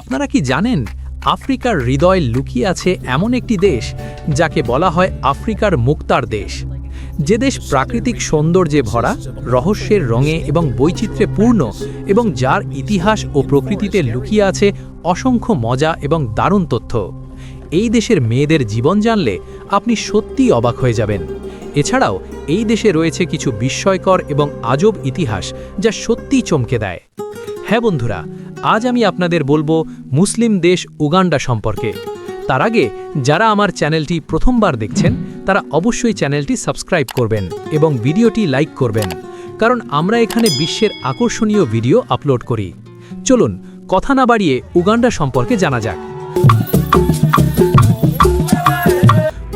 আপনারা কি জানেন, আফ্রিকার হৃদয় লুকিয়ে আছে এমন একটি দেশ যাকে বলা হয় আফ্রিকার মুক্তার দেশ। যে দেশ প্রাকৃতিক সৌন্দর্যে ভরা, রহস্যের রঙে এবং বৈচিত্র্যে পূর্ণ এবং যার ইতিহাস ও প্রকৃতিতে লুকিয়ে আছে অসংখ্য মজা এবং দারুণ তথ্য। এই দেশের মেয়েদের জীবন জানলে আপনি সত্যিই অবাক হয়ে যাবেন। এছাড়াও, এই দেশে রয়েছে কিছু বিস্ময়কর এবং আজব ইতিহাস যা সত্যিই চমকে দেয়। হ্যাঁ বন্ধুরা আজ আমি আপনাদের বলব মুসলিম দেশ উগান্ডা সম্পর্কে। তার আগে, যারা আমার চ্যানেলটি প্রথমবার দেখছেন, তারা অবশ্যই চ্যানেলটি সাবস্ক্রাইব করবেন এবং ভিডিওটি লাইক করবেন, কারণ আমরা এখানে বিশ্বের আকর্ষণীয় ভিডিও আপলোড করি। চলুন, কথা না বাড়িয়ে উগান্ডা সম্পর্কে জানা যাক।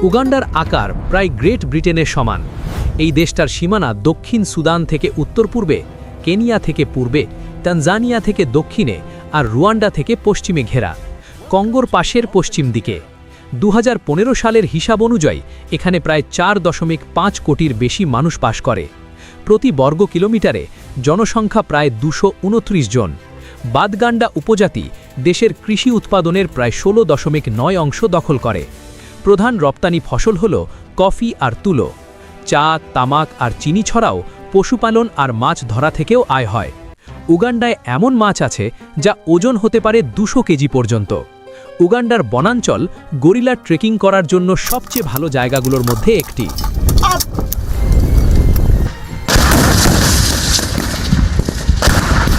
উগান্ডার আকার প্রায় গ্রেট ব্রিটেনের সমান। এই দেশটার সীমানা দক্ষিণ সুদান থেকে উত্তর পূর্বে কেনিয়া থেকে পূর্বে তানজানিয়া থেকে দক্ষিণে আর রুয়ান্ডা থেকে পশ্চিমে ঘেরা। কঙ্গোর পাশের পশ্চিম দিকে। দু হাজার পনেরো সালের হিসাব অনুযায়ী এখানে প্রায় চার দশমিক পাঁচ কোটির বেশি মানুষ বাস করে। প্রতি বর্গ কিলোমিটারে জনসংখ্যা প্রায় দুশো জন। বাদগান্ডা উপজাতি দেশের কৃষি উৎপাদনের প্রায় ষোলো দশমিক নয় অংশ দখল করে। প্রধান রপ্তানি ফসল হল কফি আর তুলো। চা, তামাক আর চিনি ছড়াও পশুপালন আর মাছ ধরা থেকেও আয় হয়। উগান্ডায় এমন মাছ আছে যা ওজন হতে পারে দুশো কেজি পর্যন্ত। উগান্ডার বনাঞ্চল গরিলা ট্রেকিং করার জন্য সবচেয়ে ভালো জায়গাগুলোর মধ্যে একটি।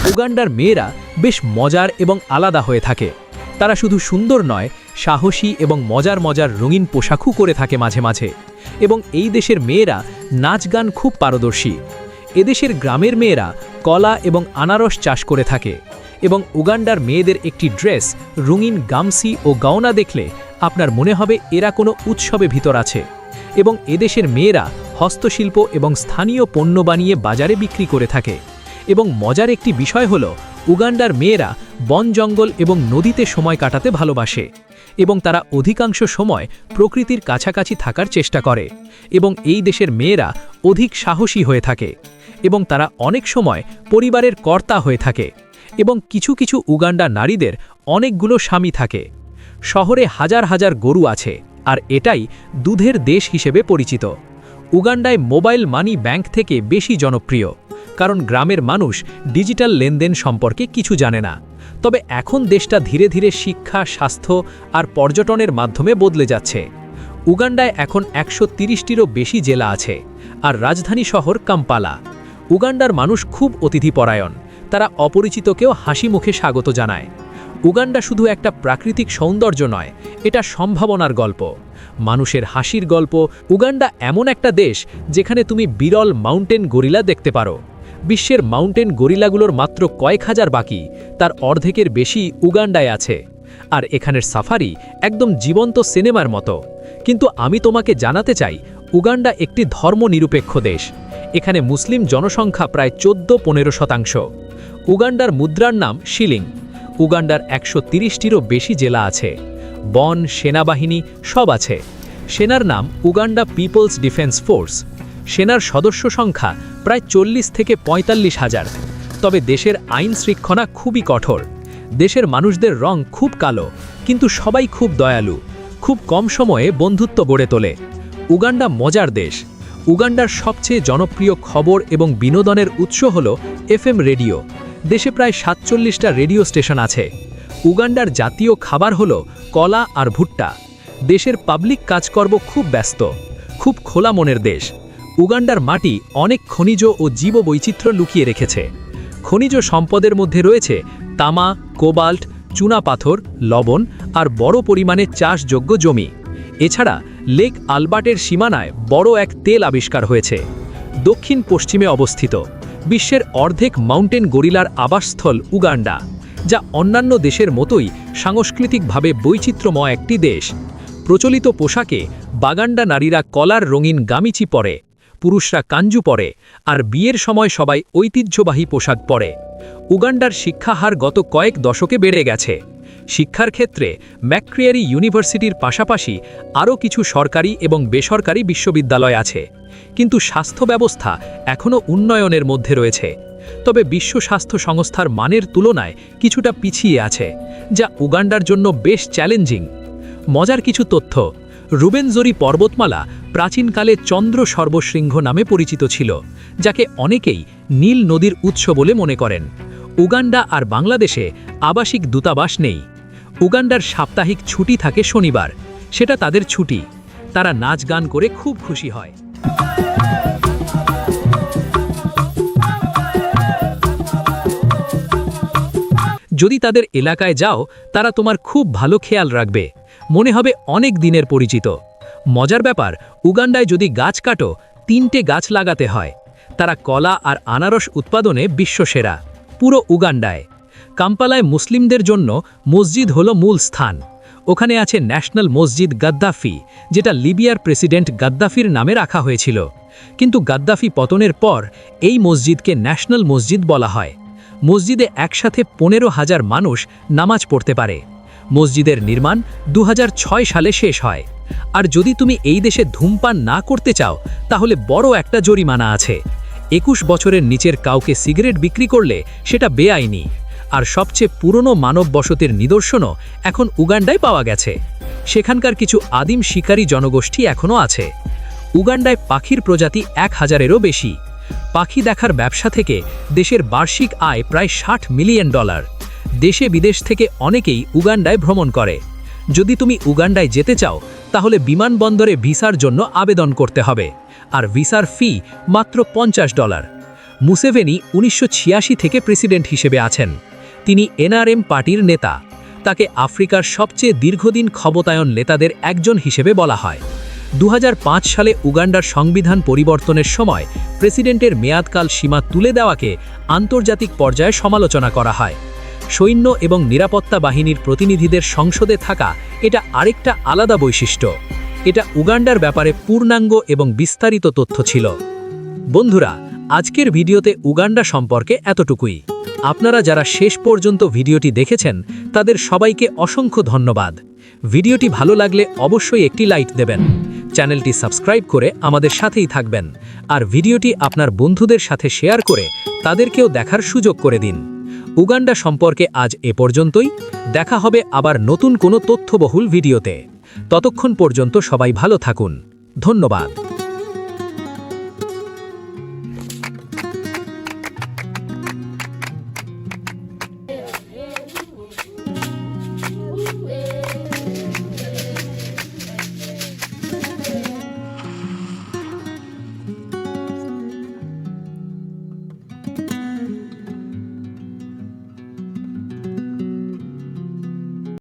উগান্ডার মেয়েরা বেশ মজার এবং আলাদা হয়ে থাকে। তারা শুধু সুন্দর নয়, সাহসী এবং মজার মজার রঙিন পোশাকও করে থাকে মাঝে মাঝে। এবং এই দেশের মেয়েরা নাচ গান খুব পারদর্শী। এদেশের গ্রামের মেয়েরা কলা এবং আনারস চাষ করে থাকে এবং উগান্ডার মেয়েদের একটি ড্রেস, রঙিন গামসি ও গাওনা দেখলে আপনার মনে হবে এরা কোনো উৎসবে ভিতর আছে এবং এদেশের মেয়েরা হস্তশিল্প এবং স্থানীয় পণ্য বানিয়ে বাজারে বিক্রি করে থাকে এবং মজার একটি বিষয় হল, উগান্ডার মেয়েরা বন জঙ্গল এবং নদীতে সময় কাটাতে ভালোবাসে এবং তারা অধিকাংশ সময় প্রকৃতির কাছাকাছি থাকার চেষ্টা করে এবং এই দেশের মেয়েরা অধিক সাহসী হয়ে থাকে। এবং তারা অনেক সময় পরিবারের কর্তা হয়ে থাকে এবং কিছু কিছু উগান্ডা নারীদের অনেকগুলো স্বামী থাকে। শহরে হাজার হাজার গরু আছে আর এটাই দুধের দেশ হিসেবে পরিচিত। উগান্ডায় মোবাইল মানি ব্যাংক থেকে বেশি জনপ্রিয়, কারণ গ্রামের মানুষ ডিজিটাল লেনদেন সম্পর্কে কিছু জানে না। তবে এখন দেশটা ধীরে ধীরে শিক্ষা, স্বাস্থ্য আর পর্যটনের মাধ্যমে বদলে যাচ্ছে। উগান্ডায় এখন একশো তিরিশটিরও বেশি জেলা আছে আর রাজধানী শহর কাম্পালা। উগান্ডার মানুষ খুব অতিথিপরায়ণ। তারা অপরিচিতকেও হাসি মুখে স্বাগত জানায়। উগান্ডা শুধু একটা প্রাকৃতিক সৌন্দর্য নয়, এটা সম্ভাবনার গল্প। মানুষের হাসির গল্প, উগান্ডা এমন একটা দেশ যেখানে তুমি বিরল মাউন্টেন গরিলা দেখতে পারো। বিশ্বের মাউন্টেন গরিলাগুলোর মাত্র কয়েক হাজার বাকি, তার অর্ধেকের বেশি উগান্ডায় আছে। আর এখানের সাফারি একদম জীবন্ত সিনেমার মতো। কিন্তু আমি তোমাকে জানাতে চাই, উগান্ডা একটি ধর্মনিরপেক্ষ দেশ। এখানে মুসলিম জনসংখ্যা প্রায় চোদ্দ পনেরো শতাংশ। উগান্ডার মুদ্রার নাম শিলিং। উগান্ডার একশো তিরিশটিরও বেশি জেলা আছে। বন, সেনাবাহিনী সব আছে। সেনার নাম উগান্ডা পিপলস ডিফেন্স ফোর্স। সেনার সদস্য সংখ্যা প্রায় চল্লিশ থেকে পঁয়তাল্লিশ হাজার। তবে দেশের আইন শৃঙ্খলা খুবই কঠোর। দেশের মানুষদের রং খুব কালো, কিন্তু সবাই খুব দয়ালু। খুব কম সময়ে বন্ধুত্ব গড়ে তোলে। উগান্ডা মজার দেশ। উগান্ডার সবচেয়ে জনপ্রিয় খবর এবং বিনোদনের উৎস হল এফএম রেডিও। দেশে প্রায় সাতচল্লিশটা রেডিও স্টেশন আছে। উগান্ডার জাতীয় খাবার হল কলা আর ভুট্টা। দেশের পাবলিক কাজকর্ম খুব ব্যস্ত, খুব খোলা মনের দেশ। উগান্ডার মাটি অনেক খনিজ ও জীববৈচিত্র্য লুকিয়ে রেখেছে। খনিজ সম্পদের মধ্যে রয়েছে তামা, কোবাল্ট, চুনা পাথর, লবণ আর বড় পরিমাণে চাষযোগ্য জমি। এছাড়া লেক আলবার্টের সীমানায় বড় এক তেল আবিষ্কার হয়েছে। দক্ষিণ পশ্চিমে অবস্থিত বিশ্বের অর্ধেক মাউন্টেন গরিলার আবাসস্থল উগান্ডা, যা অন্যান্য দেশের মতোই সাংস্কৃতিকভাবে বৈচিত্র্যময় একটি দেশ। প্রচলিত পোশাকে বাগান্ডা নারীরা কলার রঙিন গামিচি পরে, পুরুষরা কাঞ্জু পরে, আর বিয়ের সময় সবাই ঐতিহ্যবাহী পোশাক পরে। উগান্ডার শিক্ষাহার গত কয়েক দশকে বেড়ে গেছে। শিক্ষার ক্ষেত্রে ম্যাক্রিয়ারি ইউনিভার্সিটির পাশাপাশি আরও কিছু সরকারি এবং বেসরকারি বিশ্ববিদ্যালয় আছে। কিন্তু স্বাস্থ্য ব্যবস্থা এখনও উন্নয়নের মধ্যে রয়েছে। তবে বিশ্ব স্বাস্থ্য সংস্থার মানের তুলনায় কিছুটা পিছিয়ে আছে, যা উগান্ডার জন্য বেশ চ্যালেঞ্জিং। মজার কিছু তথ্য রুবেনজরি পর্বতমালা প্রাচীনকালে চন্দ্র সর্বশৃঙ্গ নামে পরিচিত ছিল, যাকে অনেকেই নীল নদীর উৎস বলে মনে করেন। উগান্ডা আর বাংলাদেশে আবাসিক দূতাবাস নেই। উগান্ডার সাপ্তাহিক ছুটি থাকে শনিবার। সেটা তাদের ছুটি। তারা নাচ গান করে খুব খুশি হয়। যদি তাদের এলাকায় যাও, তারা তোমার খুব ভালো খেয়াল রাখবে। মনে হবে অনেক দিনের পরিচিত। মজার ব্যাপার, উগান্ডায় যদি গাছ কাটো, তিনটে গাছ লাগাতে হয়। তারা কলা আর আনারস উৎপাদনে বিশ্বসেরা। পুরো উগান্ডায়। কাম্পালায় মুসলিমদের জন্য মসজিদ হলো মূল স্থান। ওখানে আছে ন্যাশনাল মসজিদ গাদ্দাফি, যেটা লিবিয়ার প্রেসিডেন্ট গাদ্দাফির নামে রাখা হয়েছিল। কিন্তু গাদ্দাফি পতনের পর এই মসজিদকে ন্যাশনাল মসজিদ বলা হয়। মসজিদে একসাথে পনেরো হাজার মানুষ নামাজ পড়তে পারে। মসজিদের নির্মাণ দু হাজার ছয় সালে শেষ হয়। আর যদি তুমি এই দেশে ধূমপান না করতে চাও, তাহলে বড় একটা জরিমানা আছে। একুশ বছরের নিচের কাউকে সিগারেট বিক্রি করলে সেটা বেআইনি। আর সবচেয়ে পুরনো মানব বসতির নিদর্শনও এখন উগান্ডায় পাওয়া গেছে। সেখানকার কিছু আদিম শিকারী জনগোষ্ঠী এখনও আছে। উগান্ডায় পাখির প্রজাতি এক হাজারেরও বেশি। পাখি দেখার ব্যবসা থেকে দেশের বার্ষিক আয় প্রায় ষাট মিলিয়ন ডলার। দেশে বিদেশ থেকে অনেকেই উগান্ডায় ভ্রমণ করে। যদি তুমি উগান্ডায় যেতে চাও, তাহলে বিমানবন্দরে ভিসার জন্য আবেদন করতে হবে। আর ভিসার ফি মাত্র পঞ্চাশ ডলার। মুসেভেনি উনিশশো ছিয়াশি থেকে প্রেসিডেন্ট হিসেবে আছেন। তিনি এনআরএম পার্টির নেতা। তাকে আফ্রিকার সবচেয়ে দীর্ঘদিন ক্ষমতায়ন নেতাদের একজন হিসেবে বলা হয়। দু হাজার পাঁচ সালে উগান্ডার সংবিধান পরিবর্তনের সময় প্রেসিডেন্টের মেয়াদকাল সীমা তুলে দেওয়াকে আন্তর্জাতিক পর্যায়ে সমালোচনা করা হয়। সৈন্য এবং নিরাপত্তা বাহিনীর প্রতিনিধিদের সংসদে থাকা এটা আরেকটা আলাদা বৈশিষ্ট্য। এটা উগান্ডার ব্যাপারে পূর্ণাঙ্গ এবং বিস্তারিত তথ্য ছিল। বন্ধুরা আজকের ভিডিওতে উগান্ডা সম্পর্কে এতটুকুই। আপনারা যারা শেষ পর্যন্ত ভিডিওটি দেখেছেন, তাদের সবাইকে অসংখ্য ধন্যবাদ। ভিডিওটি ভালো লাগলে অবশ্যই একটি লাইক দেবেন। চ্যানেলটি সাবস্ক্রাইব করে আমাদের সাথেই থাকবেন। আর ভিডিওটি আপনার বন্ধুদের সাথে শেয়ার করে তাদেরকেও দেখার সুযোগ করে দিন। উগান্ডা সম্পর্কে আজ এ পর্যন্তই। দেখা হবে আবার নতুন কোনো তথ্যবহুল ভিডিওতে। ততক্ষণ পর্যন্ত সবাই ভালো থাকুন। ধন্যবাদ।